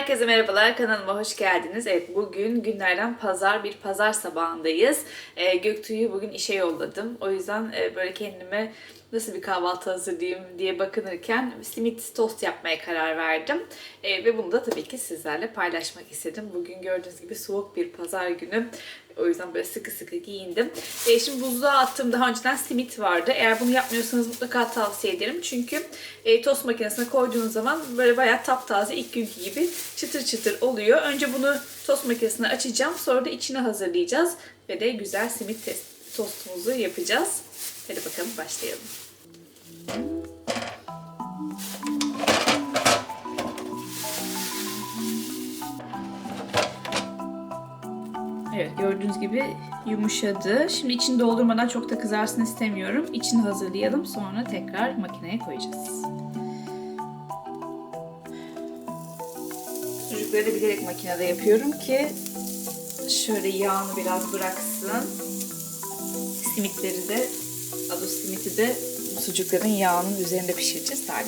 Herkese merhabalar, kanalıma hoş geldiniz. Evet, bugün günlerden pazar, bir pazar sabahındayız. Ee, Göktuğ'u bugün işe yolladım. O yüzden e, böyle kendime nasıl bir kahvaltı hazırlayayım diye bakınırken simit tost yapmaya karar verdim. Ee, ve bunu da tabii ki sizlerle paylaşmak istedim. Bugün gördüğünüz gibi soğuk bir pazar günü. O yüzden böyle sıkı sıkı giyindim. Ee, şimdi buzluğa attığım daha önceden simit vardı. Eğer bunu yapmıyorsanız mutlaka tavsiye ederim. Çünkü e, tost makinesine koyduğunuz zaman böyle bayağı taptaze ilk günkü gibi çıtır çıtır oluyor. Önce bunu tost makinesine açacağım. Sonra da içine hazırlayacağız. Ve de güzel simit test, tostumuzu yapacağız. Hadi bakalım başlayalım. Evet gördüğünüz gibi yumuşadı. Şimdi içini doldurmadan çok da kızarsın istemiyorum. İçini hazırlayalım sonra tekrar makineye koyacağız. Sucukları bilerek makinede yapıyorum ki şöyle yağını biraz bıraksın. Simitleri de, adı simiti de sucukların yağının üzerinde pişireceğiz. Daha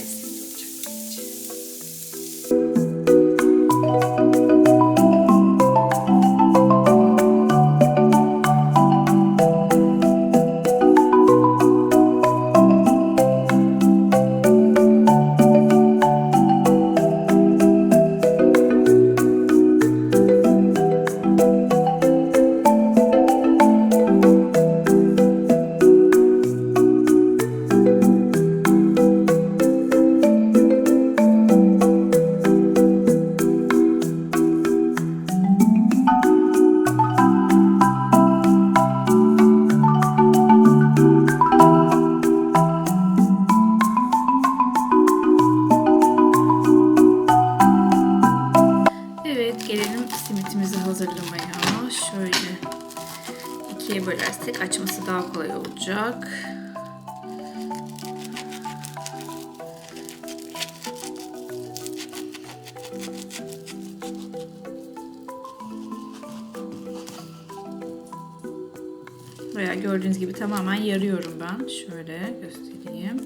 bölersek açması daha kolay olacak. Buraya gördüğünüz gibi tamamen yarıyorum ben. Şöyle göstereyim.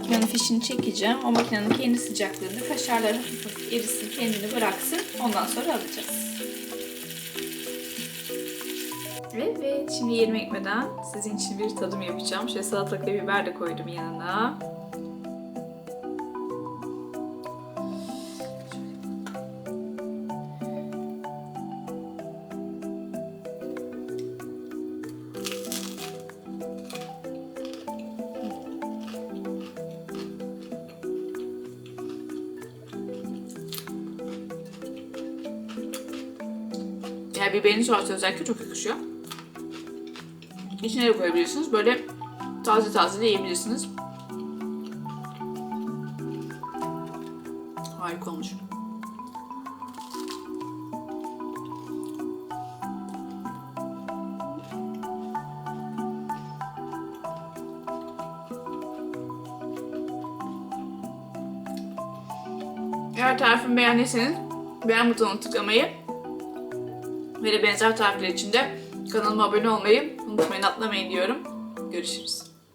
Makinenin fişini çekeceğim. O makinenin kendi sıcaklığında kaşarlar hafif hafif erisin, kendini bıraksın. Ondan sonra alacağız. Evet, şimdi yerime gitmeden sizin için bir tadım yapacağım. Şöyle salatalık ve biber de koydum yanına. Eğer biberiniz varsa özellikle çok yakışıyor. İçine de koyabilirsiniz. Böyle taze taze de yiyebilirsiniz. Harika olmuş. Eğer tarifimi beğendiyseniz beğen butonuna tıklamayı ve benzer tarifler için de kanalıma abone olmayı unutmayın atlamayın diyorum. Görüşürüz.